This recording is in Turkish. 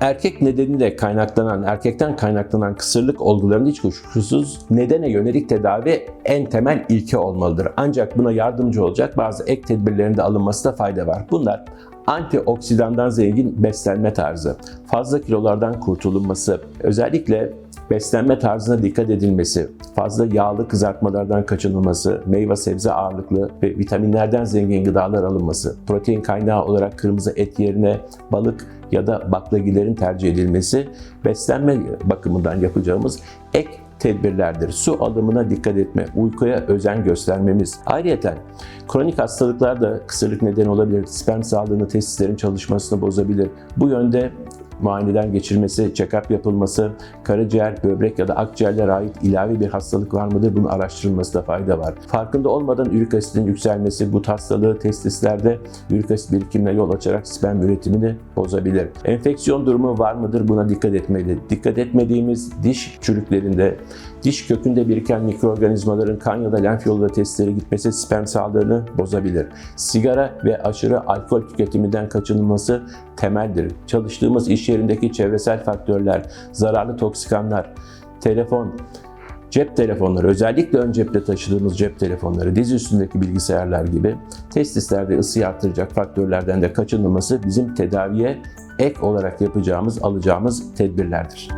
Erkek nedeniyle kaynaklanan, erkekten kaynaklanan kısırlık olgularında hiç kuşkusuz nedene yönelik tedavi en temel ilke olmalıdır. Ancak buna yardımcı olacak bazı ek tedbirlerin de alınmasında fayda var. Bunlar antioksidandan zengin beslenme tarzı, fazla kilolardan kurtulunması, özellikle beslenme tarzına dikkat edilmesi, fazla yağlı kızartmalardan kaçınılması, meyve sebze ağırlıklı ve vitaminlerden zengin gıdalar alınması, protein kaynağı olarak kırmızı et yerine balık ya da baklagillerin tercih edilmesi beslenme bakımından yapacağımız ek tedbirlerdir. Su alımına dikkat etme, uykuya özen göstermemiz. Ayrıca kronik hastalıklar da kısırlık nedeni olabilir. Sperm sağlığını, testislerin çalışmasını bozabilir. Bu yönde muayeneden geçirmesi, check-up yapılması, karaciğer, böbrek ya da akciğerlere ait ilave bir hastalık var mıdır? Bunun araştırılmasında fayda var. Farkında olmadan ürik asitin yükselmesi, gut hastalığı testislerde ürik asit birikimine yol açarak sperm üretimini bozabilir. Enfeksiyon durumu var mıdır? Buna dikkat etmeli. Dikkat etmediğimiz diş çürüklerinde, diş kökünde biriken mikroorganizmaların kan ya da lenf yolları testlere gitmesi sperm sağlığını bozabilir. Sigara ve aşırı alkol tüketiminden kaçınılması temeldir. Çalıştığımız iş yerindeki çevresel faktörler, zararlı toksikanlar, telefon, cep telefonları, özellikle ön cepte taşıdığımız cep telefonları, diz üstündeki bilgisayarlar gibi testislerde ısıyı artıracak faktörlerden de kaçınılması bizim tedaviye ek olarak yapacağımız, alacağımız tedbirlerdir.